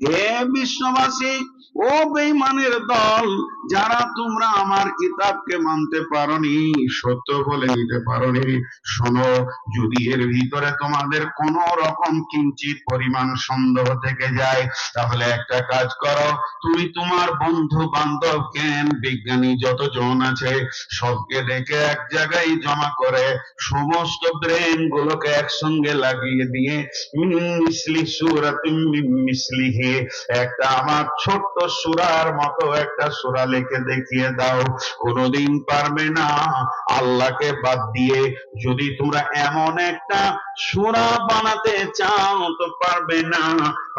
হে বিশ্ববাসী ও বেঈমানের দল, যারা তোমরা আমার কিতাবকে মানতে পারোনি, সত্য বলে নিতে পারোনি। শোনো, যদি এর ভিতরে তোমাদের কোন রকম কিঞ্চিত পরিমাণ সন্দেহ থেকে যায়, তাহলে একটা কাজ করো। তুমি তোমার বন্ধু বান্ধব জ্ঞান, বিজ্ঞানী যতজন আছে, সবকে ডেকে এক জায়গায় জমা করে সমস্ত ব্রেন গুলোকে একসঙ্গে লাগিয়ে দিয়ে মিসলি সূরাতিন মিন মিসলিহি একটা আমার ছোট্ট সুরার মতো একটা সুরা লিখে দেখিয়ে দাও। কোনোদিন পারবে না। আল্লাহকে বাদ দিয়ে যদি তোমরা এমন একটা সুরা বানাতে চাও, তো পারবে না।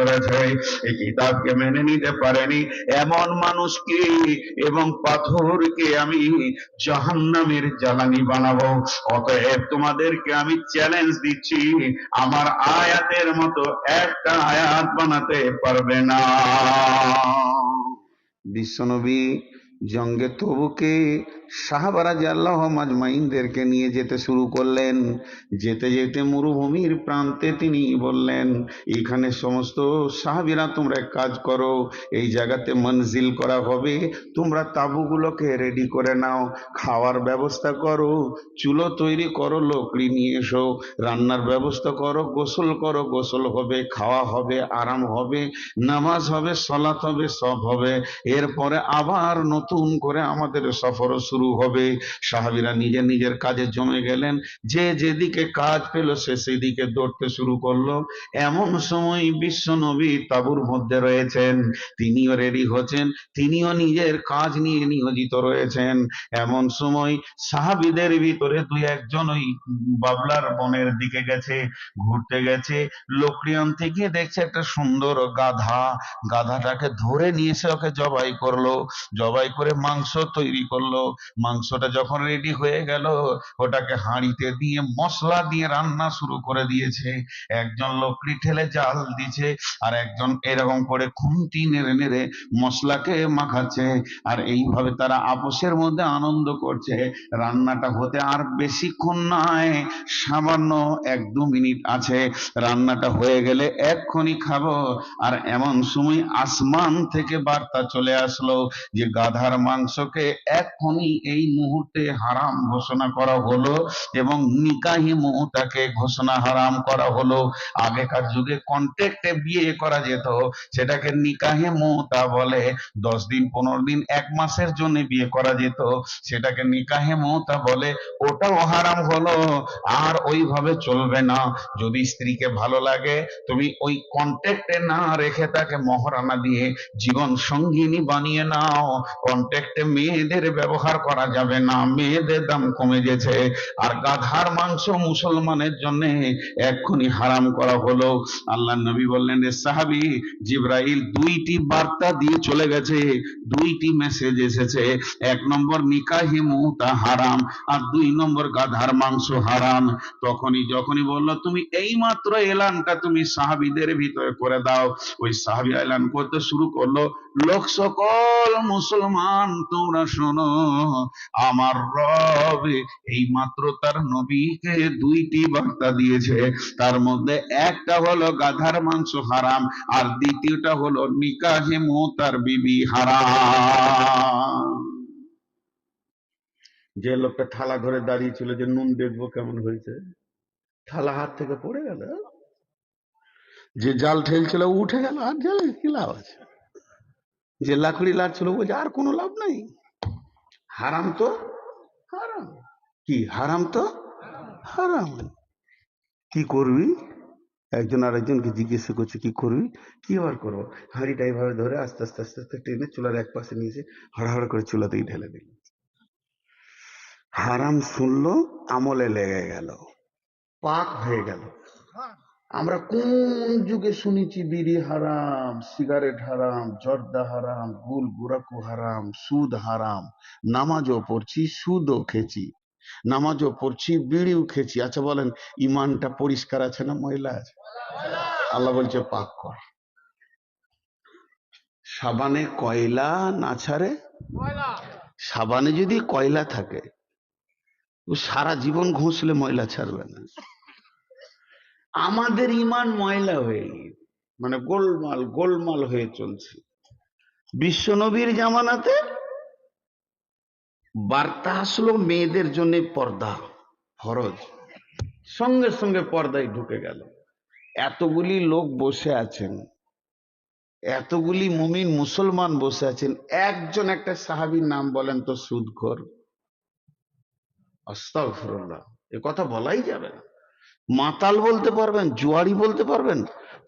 করেছে, এই কিতাবকে মেনে নিতে পারেনি। এমন মানুষকে এবং পাথরকে আমি জাহান্নামের জ্বালানি বানাবো। অতএব তোমাদেরকে আমি চ্যালেঞ্জ দিচ্ছি, আমার আয়াতের মতো একটা আয়াত বানাতে পারবে না। বিশ্বনবী জঙ্গে তবুকে সাহাবারা আল্লাহ মাজমাইনদেরকে নিয়ে যেতে শুরু করলেন। যেতে যেতে মরুভূমির প্রান্তে তিনি বললেন, এখানে সমস্ত সাহাবিরা তোমরা এক কাজ করো, এই জায়গাতে মঞ্জিল করা হবে। তোমরা তাঁবুগুলোকে রেডি করে নাও, খাওয়ার ব্যবস্থা করো, চুলো তৈরি করো, লকড়ি নিয়ে এসো, রান্নার ব্যবস্থা করো, গোসল করো, গোসল হবে, খাওয়া হবে, আরাম হবে, নামাজ হবে, সলাত হবে, সব হবে। এরপরে আবার নতুন করে আমাদের সফর শুরু হবে। সাহাবিরা নিজের নিজের কাজে জমে গেলেন। যে যেদিকে কাজ পেল সে সেদিকে দৌড়তে শুরু করল। এমন সময় বিশ্ব নবী তাবুর মধ্যে রয়েছেন। তিনিও রেডি হচ্ছেন। তিনিও নিজের কাজ নিয়ে নিয়োজিত রয়েছেন। এমন সময় সাহাবিদের ভিতরে দুই একজন ওই বাবলার বনের দিকে গেছে, ঘুরতে গেছে। লোকরিয়ন থেকে দেখছে একটা সুন্দর গাধা। গাধাটাকে ধরে নিয়ে এসে ওকে জবাই করল। জবাই করে মাংস তৈরি করল। মাংসটা যখন রেডি হয়ে গেল, ওটাকে হাঁড়িতে দিয়ে মশলা দিয়ে রান্না শুরু করে দিয়েছে। একজন লোকড়ি ঠেলে জাল দিছে আর একজন এরকম করে খুন্তি নেড়ে নেড়ে মশলাকে মাখাচ্ছে। আর এইভাবে তারা আপোষের মধ্যে আনন্দ করছে। রান্নাটা হতে আর বেশিক্ষণ নয়, সামান্য এক দু মিনিট আছে। রান্নাটা হয়ে গেলে এক্ষুনি খাব। আর এমন সময় আসমান থেকে বার্তা চলে আসলো যে গাধার মাংসকে এক্ষুনি এই মুহূর্তে হারাম ঘোষণা করা হলো এবং নিকাহি মুহূর্তকে ঘোষণা হারাম করা হলো। আগেকার যুগে কন্ট্যাক্টে বিয়ে করা যেত, সেটাকে নিকাহে মুহূর্তা বলে। দশ দিন, পনেরো দিন, এক মাসের জন্য বিয়ে করা যেত, সেটাকে নিকাহে মুহূর্তা বলে। ওটাও হারাম হলো, আর ওইভাবে চলবে না। যদি স্ত্রীকে ভালো লাগে, তুমি ওই কন্ট্যাক্টে না রেখে তাকে মহারানা দিয়ে জীবন সঙ্গিনী বানিয়ে নাও। কন্ট্যাক্টে মেয়েদের ব্যবহার করা যাবে না। মেয়েদের দাম কমে গেছে। আর গাধার মাংস মুসলমানের জন্য এক্ষুনি হারাম করা হলো। আল্লাহ নবী বললেন সাহাবি, জিব্রাইল দুইটি বার্তা দিয়ে চলে গেছে। দুইটি মেসেজ এসেছে। এক নম্বর, নিকাহি মুতা হারাম। আর দুই নম্বর, গাধার মাংস হারাম। তখনই যখনই বলল, তুমি এই মাত্র এলানটা তুমি সাহাবিদের ভিতরে করে দাও। ওই সাহাবি এলান করতে শুরু করল। লোক সকল মুসলমান, তোমরা শোনো, আমার রব এই মাত্র তার নবীকে দুইটি বার্তা দিয়েছে। তার মধ্যে একটা হলো গাধার মাংস হারাম, আর দ্বিতীয়টা হলো নিকাহে মোতার বিবি হারাম। যে লোকটা থালা ধরে দাঁড়িয়ে ছিল যে, নুন দেখব কেমন হয়েছে? থালা হাত থেকে পড়ে গেল। যে জাল ঠেলছিল, উঠে গেল, আর জাল কি লাভ আছে? যে লাকড়ি লাগছিল বলছে, আর কোনো লাভ নাই। হারাম তো? হারাম। কি, হারাম তো? হারাম। কি করবি? একজন আরেকজনকে জিজ্ঞাসা করছে, কি করবি? কি আবার করব? হাঁড়িটা এইভাবে ধরে আস্তে আস্তে আস্তে আস্তে টেনে চুলার এক পাশে নিয়েছে হড়াহড় করে চুলাতেই ঢেলে দিল। হারাম শুনলো, আমলে লেগে গেল। পাক হয়ে গেল। আমরা কোন যুগে শুনেছি বিড়ি হারাম সিগারেট হারাম জর্দা হারাম গুল গুরাকু হারাম সুদ হারাম। নামাজও পড়ছি সুদও খেছি নামাজও পড়ছি বিড়িও খেছি আচ্ছা বলেন ইমানটা পরিষ্কার আছে না ময়লা আছে? আল্লাহ বলছে পাক কর। সাবানে কয়লা না ছাড়ে? সাবানে যদি কয়লা থাকে ও সারা জীবন ঘষলে ময়লা ছাড়বে না। আমাদের ইমান ময়লা হয়ে গিয়ে মানে গোলমাল গোলমাল হয়ে চলছে। বিশ্বনবীর জামানাতে বার্তা আসলো মেয়েদের জন্য পর্দা, ফরজ। সঙ্গে সঙ্গে পর্দায় ঢুকে গেল। এতগুলি লোক বসে আছেন, এতগুলি মুমিন মুসলমান বসে আছেন, একজন একটা সাহাবীর নাম বলেন তো সুদখোর। আস্তাগফিরুল্লাহ, এ কথা বলাই যাবে না। মাতাল বলতে পারবেন জুয়ারি বলতে পারবেন,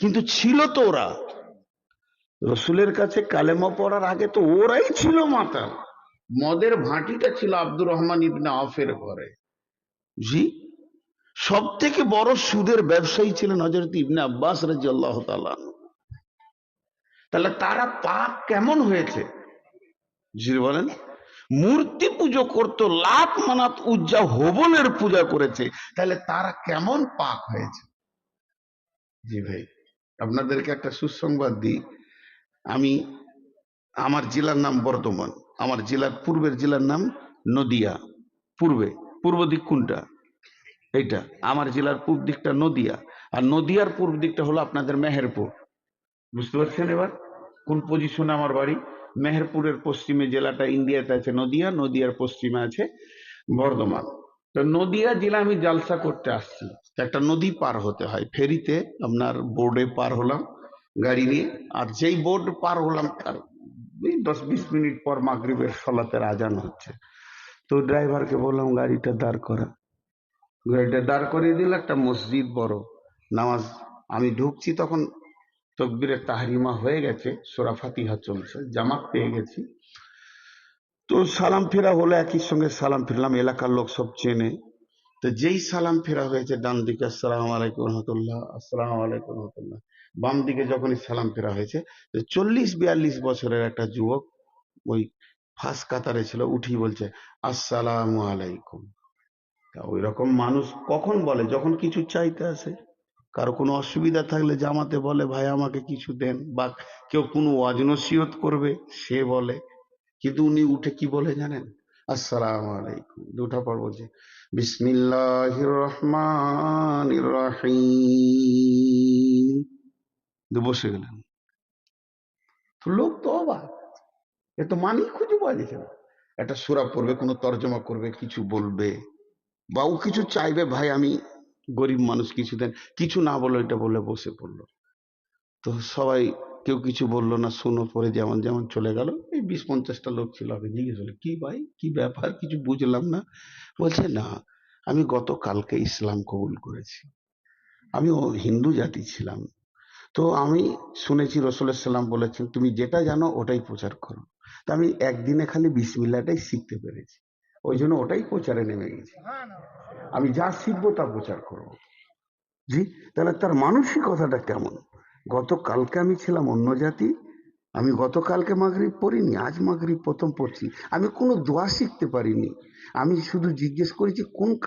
কিন্তু ছিল তো ওরা। রসুলের কাছে কালেমা পড়ার আগে তো ওরাই ছিল মাতাল। মদের ভাটিটা ছিল আব্দুর রহমান ইবনে আফের ঘরে। জি? সব থেকে বড় সুদের ব্যবসায়ী ছিলেন হজরত ইবনে আব্বাস রাজি আল্লাহ তাহলে তারা পাপ কেমন হয়েছে? জি, বলেন। মূর্তি পুজো করতো লাত মানাত উজ্জা হোবলের পূজা করেছে। তাহলে তারা কেমন পাক হয়েছে? জি ভাই, আপনাদেরকে একটা সুসংবাদ দিই। আমি আমার জেলার নাম বর্ধমান, আমার জেলার পূর্বের জেলার নাম নদিয়া। পূর্বে, পূর্ব দিক কোনটা? এইটা, আমার জেলার পূর্ব দিকটা নদিয়া। আর নদিয়ার পূর্ব দিকটা হলো আপনাদের মেহেরপুর। বুঝতে পারছেন এবার? কোন পজিশনে আমার বাড়ি? মেহেরপুরের পশ্চিমে জেলাটা ইন্ডিয়াতে আছে নদিয়া, নদিয়ার পশ্চিমে আছে বর্ধমান। তো নদিয়া জেলা আমি জালসা করতে আসছি। একটা নদী পার হতে হয়, ফেরিতে আপনার বোর্ডে পার হলাম গাড়ি নিয়ে। আর যেই বোর্ড পার হলাম তার দশ বিশ মিনিট পর মাগরিবের সলাতের আজান হচ্ছে। তো ড্রাইভারকে বললাম, গাড়িটা দাঁড় করা। গাড়িটা দাঁড় করিয়ে দিল, একটা মসজিদ বড়। নামাজ, আমি ঢুকছি তখন তকবিরের তাহারিমা হয়ে গেছে, সোরা ফাতিহা চলছে, জামাত পেয়ে গেছি। তো সালাম ফেরা হলো একই সঙ্গে সালাম ফিরলাম, এলাকার লোক সব চেনে। তো যেই সালাম ফেরা হয়েছে, ডান দিকে আসসালাম আলাইকুম রহমতুল্লাহ, আসসালাম আলাইকুম রহমতুল্লাহ। বাম দিকে যখনই সালাম ফেরা হয়েছে চল্লিশ বিয়াল্লিশ বছরের একটা যুবক ওই ফাঁস কাতারে ছিল উঠি বলছে, আসসালামু আলাইকুম। তা ওই রকম মানুষ কখন বলে? যখন কিছু চাইতে আসে। কারও কোনো অসুবিধা থাকলে জামাতে বলে, ভাই, আমাকে কিছু দেন। বা কেউ কোনো ওয়াজ নসিহত করবে, সে বলে। কিন্তু উনি উঠে কি বলে জানেন? আসসালামু আলাইকুম। দুটা পর বলছে বিসমিল্লাহির রহমানির রহিম দিয়ে বসে গেলেন। তো লোক তো অবাক। এ তো মানি খুঁজে পাওয়া না। একটা সুরা পড়বে, কোনো তর্জমা করবে, কিছু বলবে, বা ও কিছু চাইবে, ভাই, আমি গরিব মানুষ কিছু দেন, কিছু না বলে এটা বলে বসে পড়ল। তো সবাই কেউ কিছু বলল না শুনো পরে যেমন যেমন চলে গেল। এই বিশ পঞ্চাশটা লোক ছিল। আমি জিজ্ঞেস হলো কি ভাই? কি ব্যাপার? কিছু বুঝলাম না? বলছে, না, আমি গতকালকে ইসলাম কবুল করেছি। আমি ও হিন্দু জাতি ছিলাম। তো আমি শুনেছি রসুলের সাল্লাম বলেছেন, তুমি যেটা জানো, ওটাই প্রচার করো। তা আমি একদিনে খালি বিসমিল্লাটাই শিখতে পেরেছি। ওই জন্য ওটাই প্রচারে নেমে গেছি। আমি যা শিখব তা প্রচার করব। জি, তাহলে তার মানসিকতাটা কেমন? গতকালকে আমি ছিলাম অন্য জাতি, আমি গতকালকে মাগরিব পড়িনি, আজ মাগরিব প্রথম পড়ছি। আমি কোনো দোয়া শিখতে পারিনি। আমি শুধু জিজ্ঞেস করেছি, কোন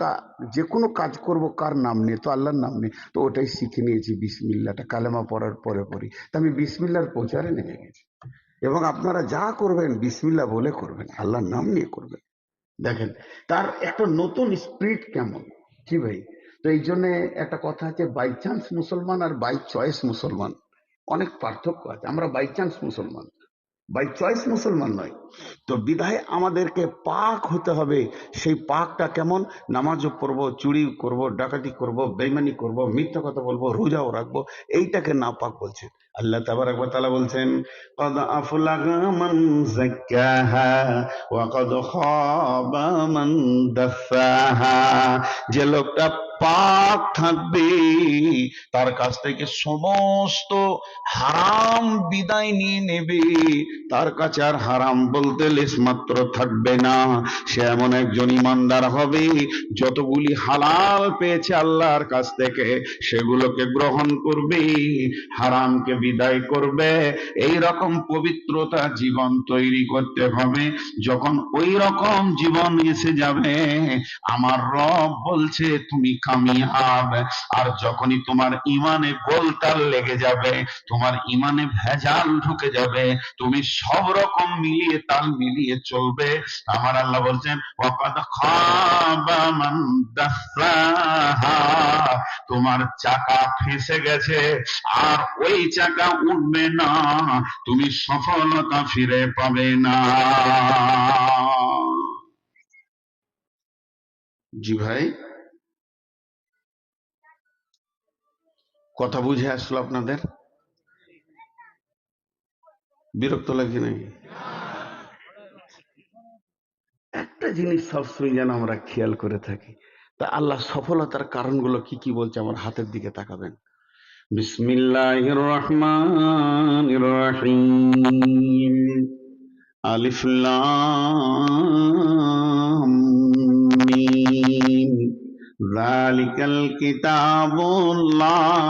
যে কোনো কাজ করব, কার নাম নিয়ে? তো আল্লাহর নাম নিয়ে। তো ওটাই শিখে নিয়েছি বিসমিল্লাটা কালেমা পড়ার পরে পরে তা আমি বিসমিল্লার প্রচারে নেমে গেছি। এবং আপনারা যা করবেন বিসমিল্লা বলে করবেন, আল্লাহর নাম নিয়ে করবেন। দেখেন, তার একটা নতুন স্পিরিট কেমন? কি ভাই? তো এই জন্যে একটা কথা আছে বাই চান্স মুসলমান আর বাই চয়েস মুসলমান। অনেক পার্থক্য আছে, আমরা বাই চান্স মুসলমান। বাই চয়েস মুসলমান নয়। তো বিদায় আমাদেরকে পাক হতে হবে। সেই পাকটা কেমন? নামাজও করব চুরি করব, ডাকাতি করব বেমানি করব, মিথ্যা কথা বলব, রোজাও রাখব, এইটাকে না পাক বলছেন। আল্লাহ তাবার একবার তালা বলছেন, কদ আফলাগমান জাক্কাহা ওয়া কদ খাবা মান দাসাহা যে লোকটা পাক থাকবে, তার কাছ থেকে সমস্ত হারাম বিদায় নিয়ে নেবে। তার কাছে আর হারাম বল বলতে লেশমাত্র থাকবে না। সে এমন একজন ইমানদার হবে, যতগুলি হালাল পেয়েছে আল্লাহর কাছ থেকে, সেগুলোকে গ্রহণ করবে, হারামকে বিদায় করবে। এই রকম পবিত্রতা জীবন তৈরি করতে হবে। যখন ওই রকম জীবন এসে যাবে, আমার রব বলছে, তুমি কামিয়াব। আর যখনই তোমার ইমানে গোলতাল লেগে যাবে, তোমার ইমানে ভেজাল ঢুকে যাবে, তুমি সব রকম মিলিয়ে তাল মিলিয়ে চলবে। আমার আল্লাহ বলছেন, ওয়াকাদ তোমার চাকা ফেসে গেছে, আর ওই চাকা উঠবে না। তুমি সফলতা ফিরে পাবে না। জি ভাই। কথা বুঝে আসলো আপনাদের? বিরক্ত লাগছে নাকি? একটা জিনিস সবসময় যেন আমরা খেয়াল করে থাকি। তা আল্লাহ সফলতার কারণগুলো কি কি বলছে আমার হাতের দিকে তাকাবেন? বিসমিল্লাহির রহমানির রহিম আলিফ লাম মিম। যালিকাল কিতাবু লা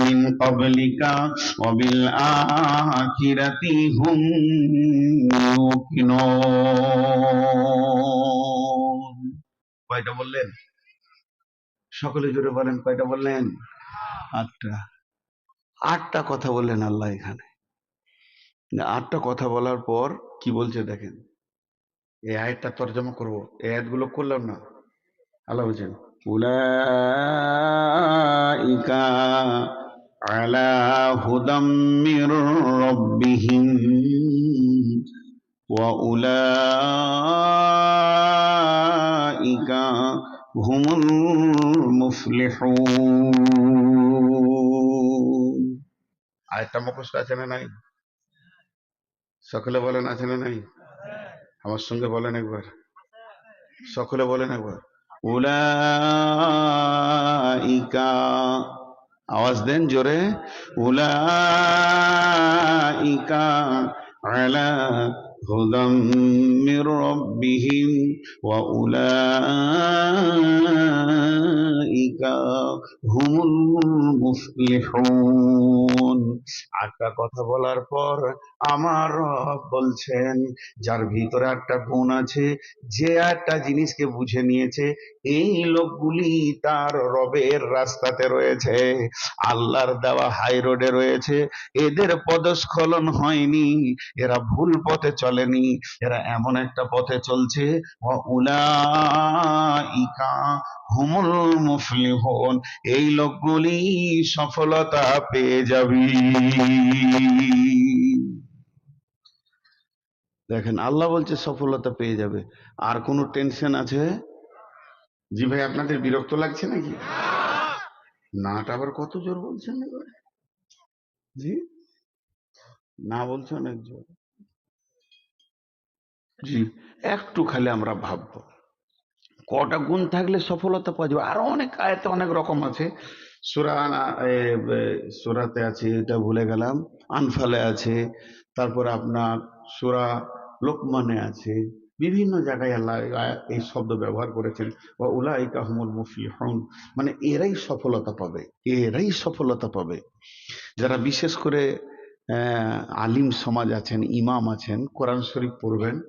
من قبلك وبالآخرة هم يوقنون কয়টা বললেন সকলে জুড়ে বলেন কয়টা বললেন আটটা আটটা কথা বললেন আল্লাহ এখানে আটটা কথা বলার পর কি বলছে দেখেন এই আয়াতটা তর্জমা করবো এই আয়াতগুলো করলাম না আল্লাহ বলছেন আলা হুদাম মির রাব্বিহিম ওয়া উলাইকা হুমুল মুফলিহুন আয়াতটা মুখস্থ আছে না নাই? সকলে বলেন আছে না নাই? আমার সঙ্গে বলেন একবার। সকলে বলেন একবার। আওয়াজ দেন জোরে। উলাইকা আলা ওয়া মুফলিহুন আটটা কথা বলার পর আমার বলছেন, যার ভিতরে একটা গুণ আছে, যে একটা জিনিসকে বুঝে নিয়েছে, এই লোকগুলি তার রবের রাস্তাতে রয়েছে। আল্লাহর দেওয়া হাই রোডে রয়েছে। এদের পদস্খলন হয়নি। এরা ভুল পথে চলেনি। এরা এমন একটা পথে চলছে উলা ইকা হুমুল মুফলিহুন এই লোকগুলি সফলতা পেয়ে যাবি। দেখেন, আল্লাহ বলছে সফলতা পেয়ে যাবে। আর কোনো টেনশন আছে? জি ভাই, আপনাদের বিরক্ত লাগছে নাকি? নাটা আবার কত জোর বলছেন জি? না বলছে অনেক জি, একটু খালি আমরা ভাববো। কটা গুণ থাকলে সফলতা পাওয়া যাবে। আরও অনেক আয়তে অনেক রকম আছে। সুরা সুরাতে আছে, এটা ভুলে গেলাম। আনফালে আছে, তারপর আপনার সুরা লোকমানে আছে। বিভিন্ন জায়গায় আল্লাহ এই শব্দ ব্যবহার করেছেন। বা উলাইকা মুফি হন মানে এরাই সফলতা পাবে। এরাই সফলতা পাবে। যারা বিশেষ করে আলিম সমাজ আছেন, ইমাম আছেন, কোরআন শরীফ পড়বেন,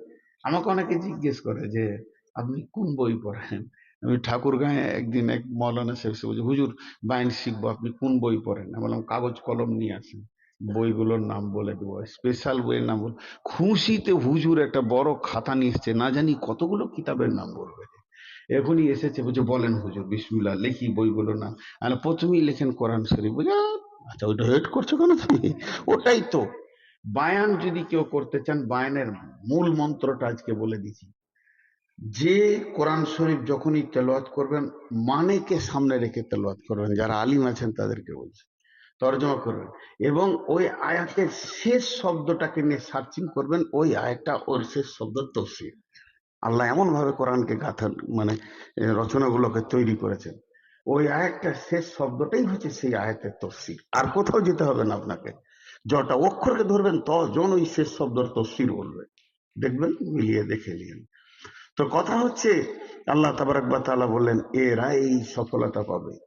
আমাকে অনেকে জিজ্ঞেস করে যে আপনি কোন বই পড়েন আমি ঠাকুর গায়ে একদিন এক মৌলানা সাহেব বলছে, হুজুর, বাইন শিখব, আপনি কোন বই পড়েন? আমি বললাম, কাগজ কলম নিয়ে আসেন। বইগুলোর নাম বলে দেবো স্পেশাল বইয়ের নাম বল খুশিতে হুজুর একটা বড় খাতা নিয়ে এসছে, না জানি কতগুলো কিতাবের নাম বলবে। এখনই এসেছে, বলছে, বলেন হুজুর, বিসমিল্লাহ, লিখি বইগুলোর নাম। আর প্রথমেই লেখেন কোরআন শরীফ। বুঝা আচ্ছা ওইটা ওয়েট করছ কেন তুমি? ওটাই তো। বায়ান যদি কেউ করতে চান, বায়ানের মূল মন্ত্রটা আজকে বলে দিছি যে কোরআন শরীফ যখনই তেলাওয়াত করবেন মানেকে সামনে রেখে তেলাওয়াত করবেন? যারা আলিম আছেন, তাদেরকে বলছে। তর্জমা করবেন। এবং ওই আয়াতের শেষ শব্দটাকে নিয়ে সার্চিং করবেন, ওই আয়াতটা ওর শেষ শব্দ তফসির আল্লাহ এমন ভাবে কোরআনকে গাথা মানে রচনাগুলোকে তৈরি করেছেন। ওই আয়াতটার শেষ শব্দটাই হচ্ছে সেই আয়াতের তফসির আর কোথাও যেতে হবে না আপনাকে। যটা অক্ষরকে ধরবেন তজন ওই শেষ শব্দের তফসির বলবে। দেখবেন, মিলিয়ে দেখে নিন। তো কথা হচ্ছে, আল্লাহ তাবারাকবা তালা বললেন এরা এই সফলতা পাবে।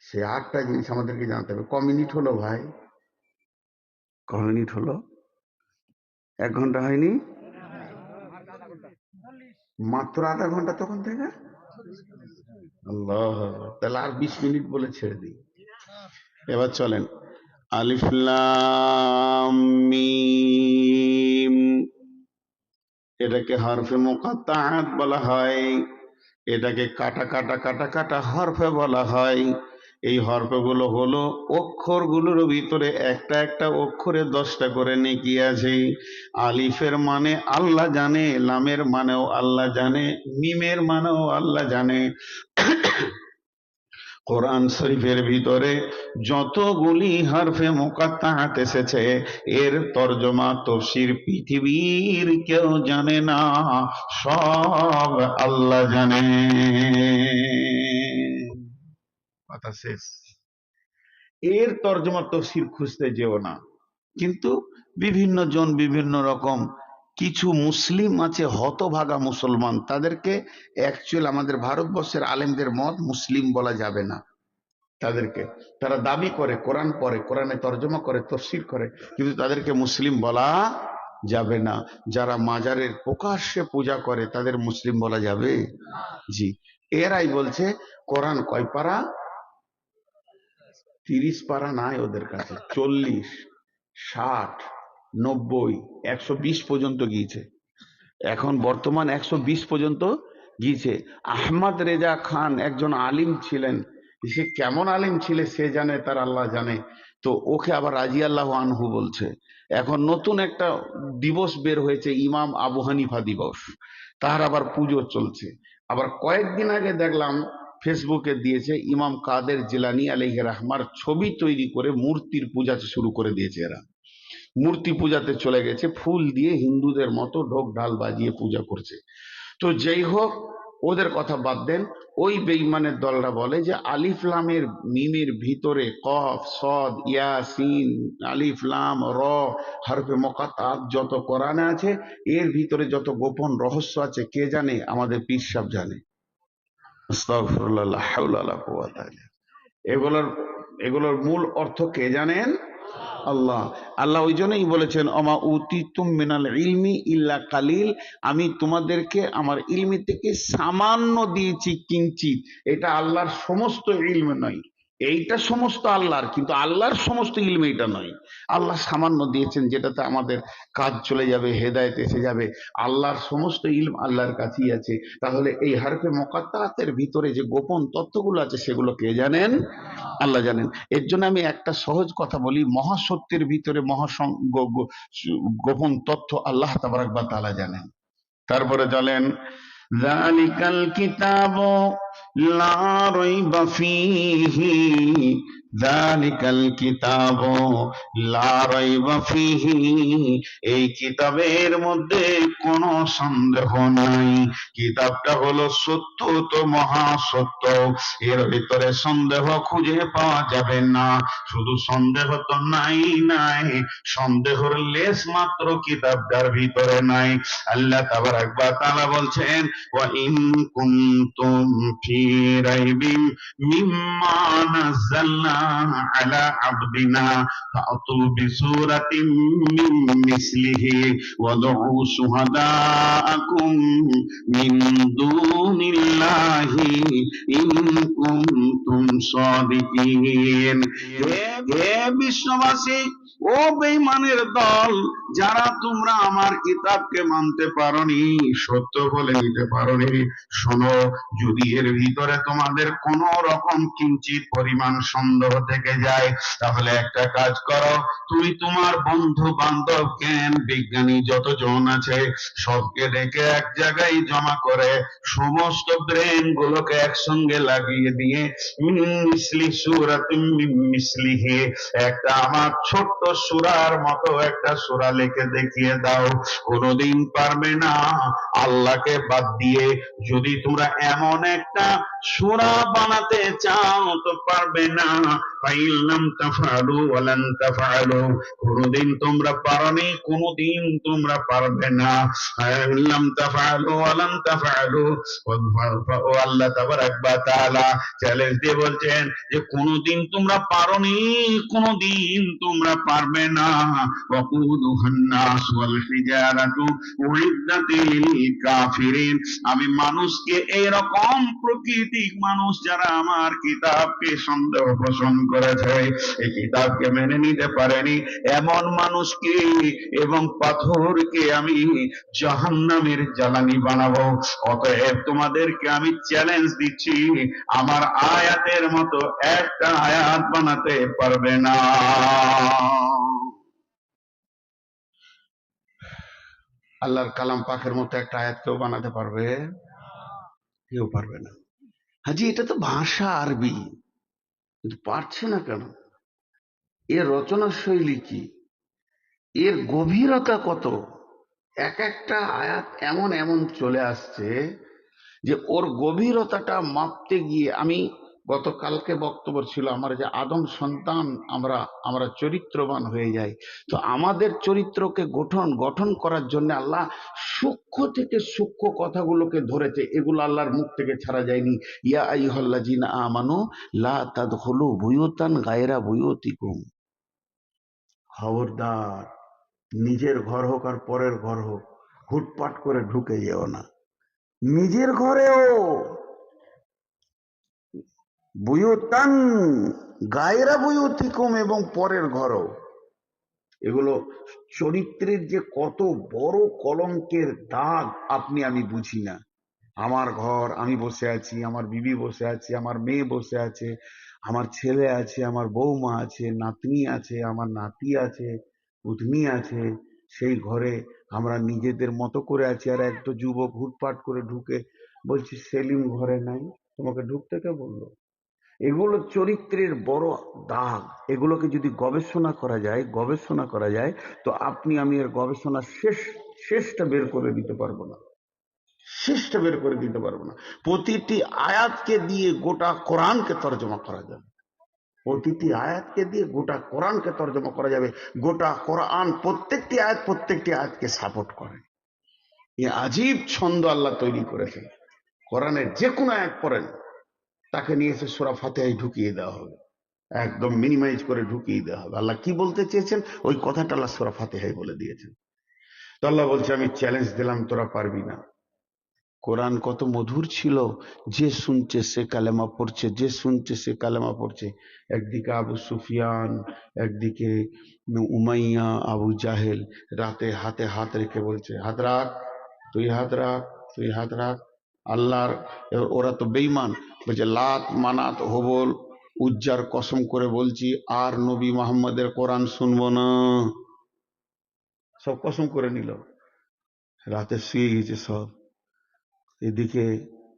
সে আটটা জিনিস আমাদেরকে জানতে হবে ক মিনিট হলো ভাই? ক মিনিট হলো? এক ঘণ্টা হয়নি? মাত্র আধা ঘণ্টা তখন থেকে? আল্লাহ তাহলে আর বিশ মিনিট বলে ছেড়ে দিই। এবার চলেন। আলিফ লাম মিম। এটাকে হরফে মুকাত্তাআত বলা হয়, এটাকে কাটা কাটা কাটা কাটা হরফে বলা হয়। এই হরফগুলো হলো অক্ষরগুলোর ভিতরে একটা একটা অক্ষরে দশটা করে নেকি আছে। আলিফের মানে আল্লাহ জানে, লামের মানেও আল্লাহ জানে, মিমের মানেও আল্লাহ জানে। কোরআন শরীফের ভিতরে যতগুলি হরফে মোকাত্তাহাত এসেছে, এর তর্জমা, তফসির পৃথিবীর কেউ জানে না, সব আল্লাহ জানে। কথা শেষ। এর তর্জমা, তফসির খুঁজতে যেও না। কিন্তু বিভিন্ন জন বিভিন্ন রকম কিছু মুসলিম আছে, হতভাগা মুসলমান। তাদেরকে অ্যাকচুয়াল আমাদের ভারতবর্ষের আলেমদের মত মুসলিম বলা যাবে না তাদেরকে। তারা দাবি করে, কোরআন পড়ে, কোরআনে তর্জমা করে, তফসির করে, কিন্তু তাদেরকে মুসলিম বলা যাবে না। যারা মাজারের প্রকাশ্যে পূজা করে, তাদের মুসলিম বলা যাবে? জি। এরাই বলছে, কোরআন কয় পারা? তিরিশ পারা নাই ওদের কাছে, চল্লিশ, ষাট। নব্বই, একশো বিশ পর্যন্ত গিয়েছে। এখন বর্তমান একশো বিশ পর্যন্ত গিয়েছে। আহমদ রেজা খান একজন আলিম ছিলেন। সে কেমন আলিম ছিল সে জানে, তার আল্লাহ জানে। তো ওকে আবার রাজি আল্লাহ আনহু বলছে। এখন নতুন একটা দিবস বের হয়েছে, ইমাম আবু হানিফা দিবস। তার আবার পুজো চলছে। আবার কয়েকদিন আগে দেখলাম, ফেসবুকে দিয়েছে, ইমাম কাদের জিলানি আলহ রাহমার ছবি তৈরি করে মূর্তির পূজা শুরু করে দিয়েছে এরা। মূর্তি পূজাতে চলে গেছে, ফুল দিয়ে হিন্দুদের মতো ঢোক ঢাল বাজিয়ে পূজা করছে। তো যেই হোক, ওদের কথা বাদ দেন। ওই বেইমানের দলরা বলে যে, আলিফ লামের মিমের ভিতরে কফ, সদ ইয়াসিন আলিফ লাম, র, হরফে মকাতাত যত কোরআনে আছে, এর ভিতরে যত গোপন রহস্য আছে, কে জানে? আমাদের পীর সাহেব জানে। এগুলোর এগুলোর মূল অর্থ কে জানেন? আল্লাহ আল্লাহ ওই জন্যই বলেছেন অমা উতি তুম মিনাল ইলমি ইল্লা কালিল। আমি তোমাদেরকে আমার ইলমি থেকে সামান্য দিয়েছি কিঞ্চিত। এটা আল্লাহর সমস্ত ইলম নয়। এইটা সমস্ত আল্লাহর, কিন্তু আল্লাহর সমস্ত ইলম এটা নয়। আল্লাহ সামান্য দিয়েছেন যেটাতে আমাদের কাজ চলে যাবে, হেদায়েত এসে যাবে। আল্লাহর সমস্ত ইলম আল্লাহর কাছেই আছে। তাহলে এই হারফে মোকাত্তাতের ভিতরে যে গোপন তথ্যগুলো আছে, সেগুলো কে জানেন? আল্লাহ জানেন। এর জন্য আমি একটা সহজ কথা বলি, মহাসত্যের ভিতরে মহাসং গোপন তথ্য আল্লাহ তাবারাক বা তাআলা জানেন। তারপরে চলেন জালিকাল কিতাব লা রাইবা ফীহি জালিকাল কিতাব এই কিতাবের মধ্যে কোনো সন্দেহ নাই। কিতাবটা হলো সত্য তো মহাসত্য এর ভিতরে সন্দেহ খুঁজে পাওয়া যাবে না। শুধু সন্দেহ তো নাই নাই। সন্দেহর লেশ মাত্র কিতাবটার ভিতরে নাই। আল্লাহ তাবারাক একবার তাআলা বলছেন, ওয়া ইন কুনতুম মিম্মা নাযালনা আবদিনা ফাতু বিসূরাতিন মিন মিসলিহি ওয়াদউ শুহাদাআকুম মিন দুনিল্লাহি ইন কুনতুম সাদিকিন হে হে বিশ্ববাসী, ও বেঈমানের দল, যারা তোমরা আমার কিতাবকে মানতে পারোনি, সত্য বলে নিতে পারোনি। শোনো, যদি এর ভিতরে তোমাদের কোন রকম কিঞ্চিত পরিমাণ সন্দেহ সন্দেহ থেকে যায়, তাহলে একটা কাজ করো। তুমি তোমার বন্ধু বান্ধব জ্ঞান, বিজ্ঞানী যতজন আছে, সবকে ডেকে এক জায়গায় জমা করে সমস্ত ব্রেন গুলোকে একসঙ্গে লাগিয়ে দিয়ে মিসলি সূরাতিন মিন মিসলিহি একটা আমার ছোট্ট সুরার মতো একটা সূরা লিখে দেখিয়ে দাও। কোনোদিন পারবে না আল্লাহকে বাদ দিয়ে। যদি তোমরা এমন একটা সূরা বানাতে চাও তো পারবে না। তাফআলু ওয়ালান তাফআলু কোনোদিন তোমরা পারনি, কোনোদিন তোমরা পারবে না। তাফআলু ওয়ালান তাফআলু ও আল্লাহ তাবারাক তাআলা চ্যালেঞ্জ দিয়ে বলছেন যে, কোনোদিন তোমরা পারনি, কোনোদিন তোমরা পারবে না। ওয়াল হিজারাতু কাফিরিন। আমি মানুষকে এরকম প্রকৃতিক মানুষ যারা আমার কিতাবকে সন্দেহ পোষণ করেছে, এই কিতাবকে মেনে নিতে পারেনি। এমন মানুষকে এবং পাথরকে আমি জাহান্নামের জ্বালানি বানাবো। অতএব তোমাদেরকে আমি চ্যালেঞ্জ দিচ্ছি, আমার আয়াতের মতো একটা আয়াত বানাতে পারবে না। আল্লাহর কালাম পাখের মতো একটা আয়াত কেউ বানাতে পারবে? কেউ পারবে না। হাজি, এটা তো ভাষা আরবি। কিন্তু পারছে না কেন? এর রচনা শৈলী কি? এর গভীরতা কত? এক একটা আয়াত এমন এমন চলে আসছে যে ওর গভীরতাটা মাপতে গিয়ে আমি গতকালকে বক্তব্য ছিল আমার যে আদম সন্তান আমরা আমরা চরিত্রবান হয়ে যাই। তো আমাদের চরিত্রকে গঠন গঠন করার জন্য আল্লাহ সূক্ষ্ম থেকে সূক্ষ্ম কথাগুলোকে ধরেছে। এগুলো আল্লাহর মুখ থেকে ছাড়া যায়নি। ইয়া আইহল্লাজিন আমানু লা তাদ তাদখুলু বুয়ুতান গায়রা বুয়ুতিকুম। খবরদার, নিজের ঘর হোক আর পরের ঘর হোক, হুটপাট করে ঢুকে যেও না। নিজের ঘরেও বুয়ুতান গায়রা বুয়ুতিকুম এবং পরের ঘরও। এগুলো চরিত্রের যে কত বড় কলঙ্কের দাগ আপনি, আমি বুঝি না। আমার ঘর, আমি বসে আছি, আমার বিবি বসে আছে, আমার মেয়ে বসে আছে, আমার ছেলে আছে, আমার বৌমা আছে, নাতনি আছে, আমার নাতি আছে উতনি আছে, সেই ঘরে আমরা নিজেদের মতো করে আছি। আর একটা যুবক হুটপাট করে ঢুকে বলছি, সেলিম ঘরে নাই? তোমাকে ঢুকতে কে বলল? এগুলো চরিত্রের বড় দাগ। এগুলোকে যদি গবেষণা করা যায়, গবেষণা করা যায়, তো আপনি, আমি এর গবেষণা শেষ, শেষটা বের করে দিতে পারব না। শেষটা বের করে দিতে পারব না। প্রতিটি আয়াতকে দিয়ে গোটা কোরআনকে তর্জমা করা যাবে। প্রতিটি আয়াতকে দিয়ে গোটা কোরআনকে তর্জমা করা যাবে। গোটা কোরআন প্রত্যেকটি আয়াত প্রত্যেকটি আয়াতকে সাপোর্ট করে। এই আজীব ছন্দ আল্লাহ তৈরি করেছেন। কোরআনের যে কোনো আয়াত পড়েন। তাকে নিয়ে এসে সোরা ফাতেহায় ঢুকিয়ে দেওয়া হবে। একদম মিনিমাইজ করে ঢুকিয়ে দেওয়া হবে। আল্লাহ কি বলতে চেয়েছেন? ওই কথাটা আল্লাহ সোরা ফাতেহাই বলে দিয়েছেন। তো আল্লাহ বলছে, আমি চ্যালেঞ্জ দিলাম, তোরা পারবি না। কোরআন কত মধুর ছিল। যে শুনছে সে কালেমা পড়ছে, যে শুনছে সে কালেমা পড়ছে। একদিকে আবু সুফিয়ান, একদিকে উমাইয়া, আবু জাহেল, রাতে হাতে হাত রেখে বলছে, হাত রাখ, তুই হাত রাখ, তুই হাত রাখ। আল্লাহর, ওরা তো বেইমান বলছে, লাত মানাত হবল, উজ্জার কসম করে বলছি, আর নবী মোহাম্মদের কোরআন শুনব না। সব কসম করে নিল। রাতে শুয়ে গেছে সব। এদিকে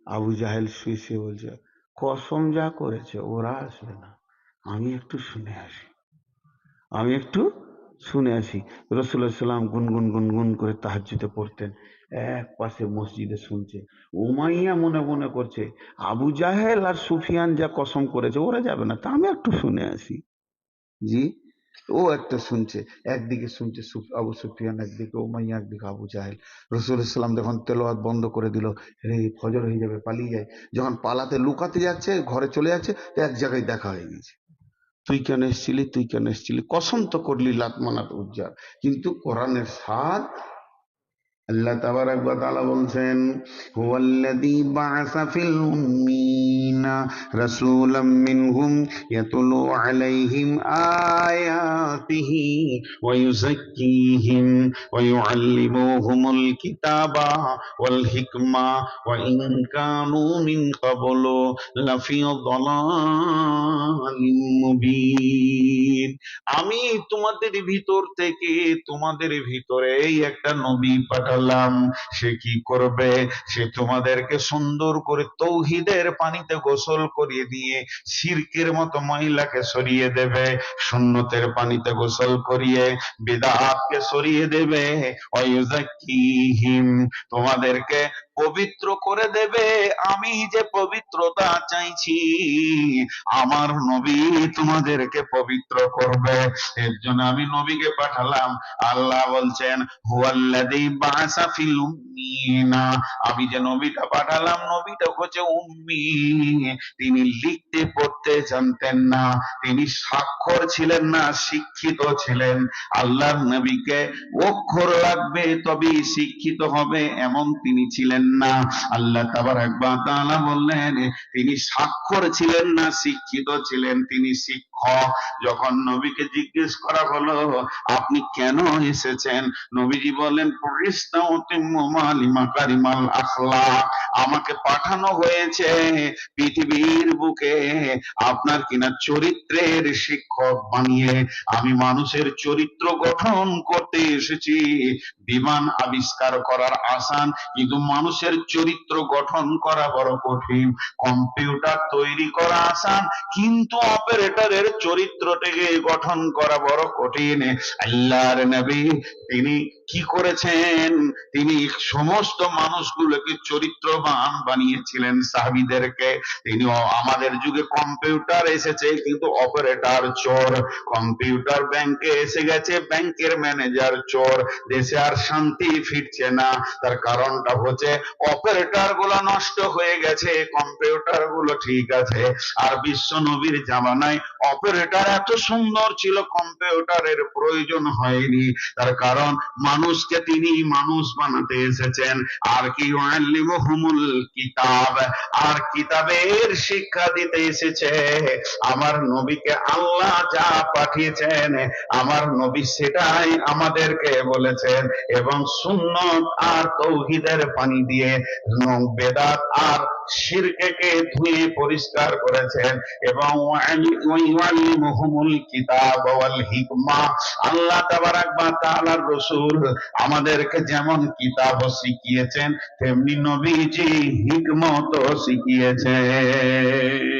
আবু জাহেল শুয়ে শুয়ে বলছে, কসম যা করেছে, ওরা আসবে না। আমি একটু শুনে আসি। আমি একটু শুনে আসি। রসুল্লাহ সাল্লাম গুনগুন গুনগুন করে তাহাজ্জুদে পড়তেন। এক পাশে মসজিদে শুনছে, উমাইয়া মনে মনে করছে, আবু জাহেল আর সুফিয়ান যা কসম করেছে, ওরা যাবে না, তা আমি একটু শুনে আসি। জি, ও একটা শুনছে, একদিকে শুনছে আবু সুফিয়ান, একদিকে উমাইয়া, একদিকে আবু জাহেল। রসুল ইসলাম যখন তেলোয়াত বন্ধ করে দিল রে ফজর হয়ে যাবে, পালিয়ে যায়, যখন পালাতে লুকাতে যাচ্ছে, ঘরে চলে যাচ্ছে এক জায়গায় দেখা হয়ে গেছে। তুই কেন এসেছিলি, তুই কেন এসেছিলি? কসম তো করলি লাতমানাত উজ্জার কিন্তু কোরআনের স্বাদ আল্লাহ তাবারাক ওয়া তাআলা বলছেন, হুয়াল্লাযী ফিল উম্মিনা রাসূলাম মিনহুম আলাইহিম আয়াতিহি ওয়া ইউযাক্কিহিম ওয়া ইউআল্লিমুহুমুল কিতাবা ওয়াল হিকমা ওয়া ইন কানু মিন ক্বাবলু লাফি আমি তোমাদের ভিতর থেকে তোমাদের ভিতরেই একটা নবী পাঠা সে কি করবে? সে তোমাদেরকে সুন্দর করে তৌহিদের পানিতে গোসল করিয়ে দিয়ে শিরকের মতো মহিলাকে সরিয়ে দেবে, সুন্নতের পানিতে গোসল করিয়ে বেদাতকে সরিয়ে দেবে। তোমাদেরকে পবিত্র করে দেবে। আমি যে পবিত্রতা চাইছি, আমার নবী তোমাদেরকে পবিত্র করবে। এর জন্য আমি নবীকে পাঠালাম। আল্লাহ বলছেন উম্মিনা। আমি যে নবীটা পাঠালাম, নবীটা হচ্ছে উম্মি। তিনি লিখতে, পড়তে জানতেন না। তিনি স্বাক্ষর ছিলেন না, শিক্ষিত ছিলেন। আল্লাহর নবীকে অক্ষর লাগবে, তবেই শিক্ষিত হবে, এমন তিনি ছিলেন না। আল্লাহ তাআলা বললেন, তিনি স্বাক্ষর ছিলেন না, শিক্ষিত ছিলেন তিনি শিক্ষক। যখন নবীকে জিজ্ঞেস করা হলো, আপনি কেন এসেছেন? নবীজি বলেন আমাকে পাঠানো হয়েছে পৃথিবীর বুকে আপনার কিনা চরিত্রের শিক্ষক বানিয়ে। আমি মানুষের চরিত্র গঠন করতে এসেছি। বিমান আবিষ্কার করার আসান, কিন্তু মানুষের চরিত্র গঠন করা বড় কঠিন। কম্পিউটার তৈরি করা আসান, কিন্তু অপারেটরের চরিত্রটাকে গঠন করা বড় কঠিন। আল্লাহর নবী, তিনি কি করেছেন? তিনি সমস্ত মানুষগুলোকে চরিত্রবান বানিয়েছিলেন সাহাবীদেরকে। তিনি আমাদের যুগে কম্পিউটার এসেছে, কিন্তু অপারেটর চোর। কম্পিউটার ব্যাংকে এসে গেছে, ব্যাংকের ম্যানেজার চোর। দেশে আর শান্তি ফিরছে না। তার কারণটা হচ্ছে অপারেটরগুলো নষ্ট হয়ে গেছে কম্পিউটারগুলো ঠিক আছে। আর বিশ্ব নবীর জামানায় অপারেটর এত সুন্দর ছিল, কম্পিউটারের প্রয়োজন হয়নি। তার কারণ মানুষকে তিনি মানুষ বানাতে এসেছেন। আর কি হুমুল কিতাব, আর কিতাবের শিক্ষা দিতে এসেছে। আমার নবীকে আল্লাহ যা পাঠিয়েছেন, আমার নবী সেটাই আমাদেরকে বলেছেন এবং সুন্নত আর তৌহিদের পানি দিয়ে বেদাত আর শিরকে ধুয়ে পরিষ্কার করেছেন এবং কিতাব ওয়াল হিকমা। আল্লাহ তাবারাক ওয়া তাআলার রাসূল আমাদেরকে যেমন কিতাব শিখিয়েছেন, তেমনি নবীজি হিকমত শিখিয়েছেন।